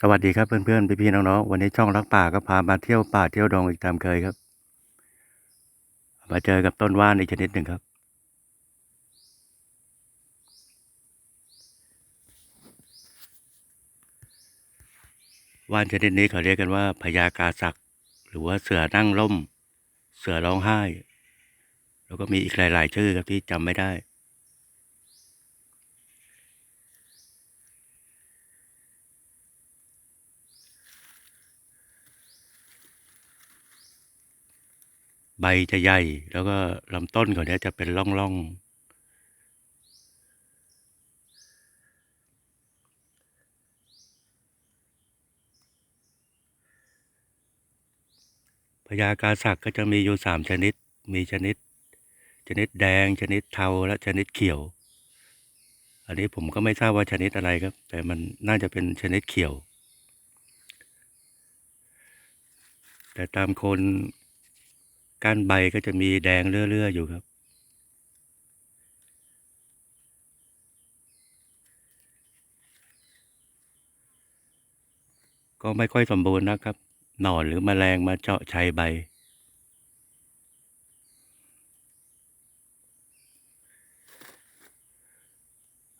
สวัสดีครับเพื่อนๆพี่ๆน้องๆวันนี้ช่องรักป่าก็พามาเที่ยวป่าเที่ยวดงอีกตามเคยครับ มาเจอกับต้นว่านอีกชนิดหนึ่งครับ ว่านชนิดนี้เขาเรียกกันว่าพญากาศักหรือว่าเสือนั่งล่ม เสือร้องไห้ แล้วก็มีอีกหลาย ๆ ชื่อครับที่จำไม่ได้ ใบจะใหญ่ แล้วก็ลำต้นเขาเนี้ยจะเป็นร่องๆพญากาศักก็จะมีอยู่สามชนิด มีชนิด ชนิดแดง ชนิดเทา และชนิดเขียว อันนี้ผมก็ไม่ทราบว่าชนิดอะไรครับ แต่มันน่าจะเป็นชนิดเขียว แต่ตามคน ก้านใบก็จะมีแดงเลื่อๆอยู่ครับ ก็ไม่ค่อยสมบูรณ์นะครับ หนอนหรือมแมลงมาเจาะชัยใบ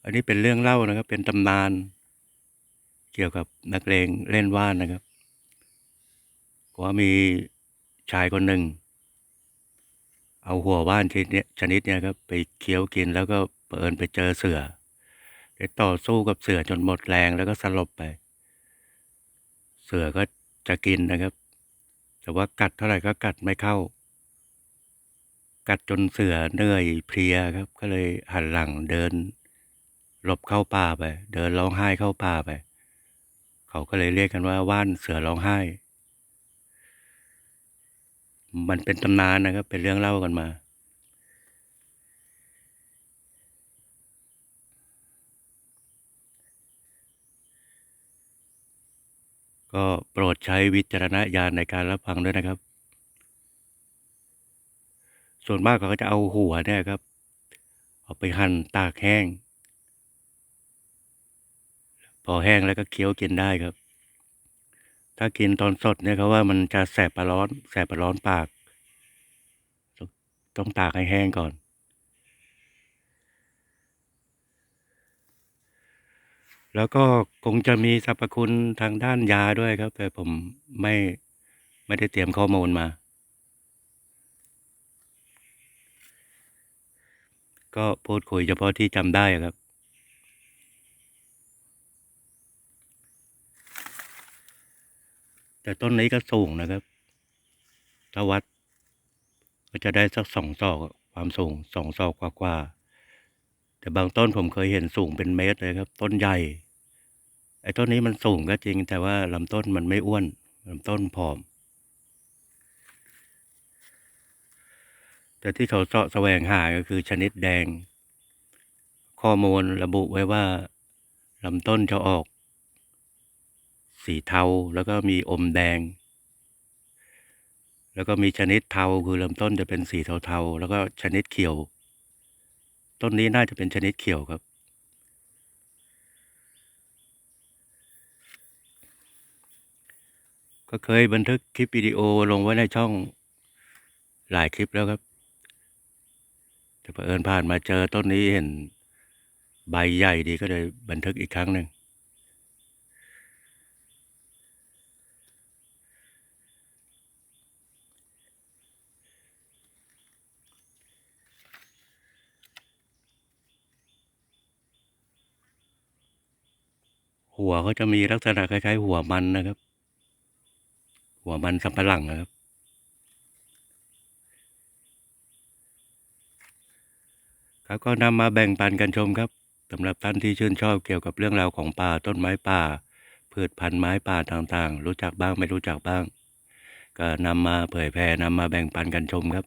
อันนี้เป็นเรื่องเล่านะครับ เป็นตำนาน เกี่ยวกับนักเลงเล่นว่านนะครับว่ามีชายคนหนึ่ง เอาหัวว่านชนิดนี้ชนิดนี้ครับไปเคี้ยวกินแล้วก็เปิดไปเจอเสือได้ต่อสู้กับเสือจนหมดแรงแล้วก็สลบไป เสือก็จะกินนะครับ แต่ว่ากัดเท่าไหร่ก็กัดไม่เข้า กัดจนเสือเหนื่อยเพลียครับ ก็เลยหันหลังเดิน หลบเข้าป่าไป เดินร้องไห้เข้าป่าไป เขาก็เลยเรียกกันว่าว่านเสือร้องไห้ มันเป็นตำนานนะครับ เป็นเรื่องเล่ากันมา ก็โปรดใช้วิจารณญาณในการรับฟังด้วยนะครับ ส่วนมากเขาก็จะเอาหัวเนี่ยครับ เอาไปหั่นตากแห้ง พอแห้งแล้วก็เคี้ยวกินได้ครับ ถ้ากินตอนสดเนี่ยเขาว่ามันจะแสบปลาร้อน แสบปลาร้อนปาก ต้องตากให้แห้งก่อน แล้วก็คงจะมีสรรพคุณทางด้านยาด้วยครับ แต่ผมไม่ไม่ได้เตรียมข้อมูลมา ก็พูดคุยเฉพาะที่จำได้ครับ แต่ต้นนี้ก็สูงนะครับ ถ้าวัด ก็จะได้สักสองศอกความสูงสองศอกกว่าๆแต่บางต้นผมเคยเห็นสูงเป็นเมตรเลยครับ ต้นใหญ่ ไอ้ต้นนี้มันสูงก็จริง แต่ว่าลำต้นมันไม่อ้วนลำต้นผอม แต่ที่เขาเสาะแสวงหาก็คือชนิดแดง ข้อมูลระบุไว้ว่าลำต้นจะออก สีเทา แล้วก็มีอมแดง แล้วก็มีชนิดเทาคือลำต้นจะเป็นสีเทาๆ แล้วก็ชนิดเขียว ต้นนี้น่าจะเป็นชนิดเขียวครับ ก็เคยบันทึกคลิปวิดีโอลงไว้ในช่องหลายคลิปแล้วครับ แต่เผอิญผ่านมาเจอต้นนี้เห็นใบใหญ่ดีก็เลยบันทึกอีกครั้งหนึ่ง หัวเขาจะมีลักษณะคล้ายๆหัวมันนะครับ หัวมันสำปะหลังนะครับ ครับก็นำมาแบ่งปันกันชมครับสำหรับท่านที่ชื่นชอบเกี่ยวกับเรื่องราวของป่าต้นไม้ป่า พืชพันธุ์ไม้ป่าต่างๆ รู้จักบ้างไม่รู้จักบ้าง ก็นำมาเผยแพร่นำมาแบ่งปันกันชมครับ